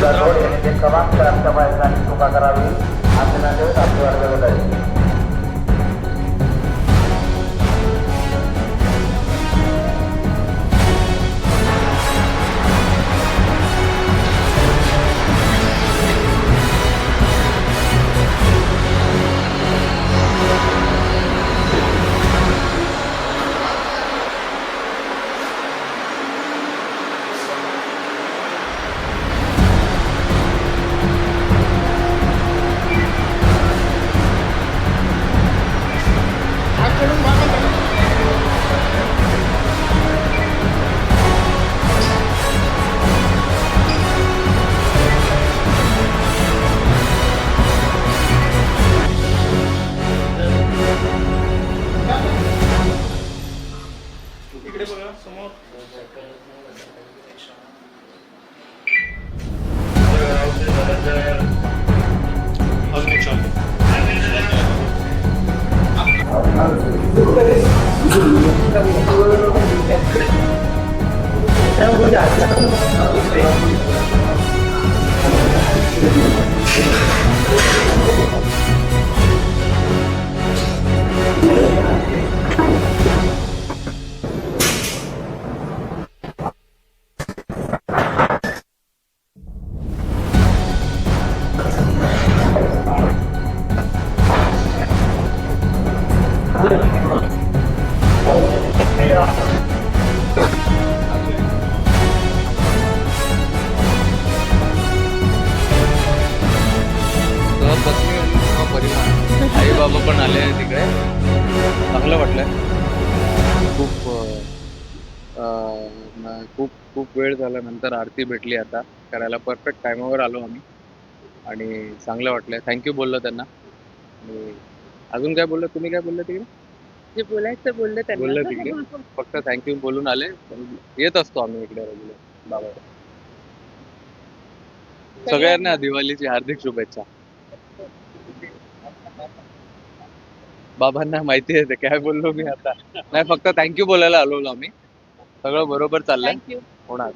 जाधव यांनी ते क्रमांक आमच्या बायकांनी चुका करावी. somos Odliczam. É um lugar. आणि परिवार आई बाबा पण आले तिकडे चांगलं वाटलं खूप अं, खूप खूप वेळ झाला नंतर आरती भेटली आता करायला परफेक्ट टायमावर आलो आम्ही आणि चांगलं वाटलं थँक्यू बोललो त्यांना आणि अजून काय बोललं तुम्ही काय बोललं तिकडे. जे बोलायचं बोललं त्यांना. बोललं तिकडे. फक्त थँक्यू बोलून आले. येत असतो आम्ही इकडे रेग्युलर बाबा. सगळ्यांना दिवाळीची हार्दिक शुभेच्छा. बाबांना माहिती आहे ते. काय बोललो मी आता? नाही फक्त थँक्यू बोलायला आलो आम्ही. सगळं बरोबर चाललंय. थँक्यू होणार.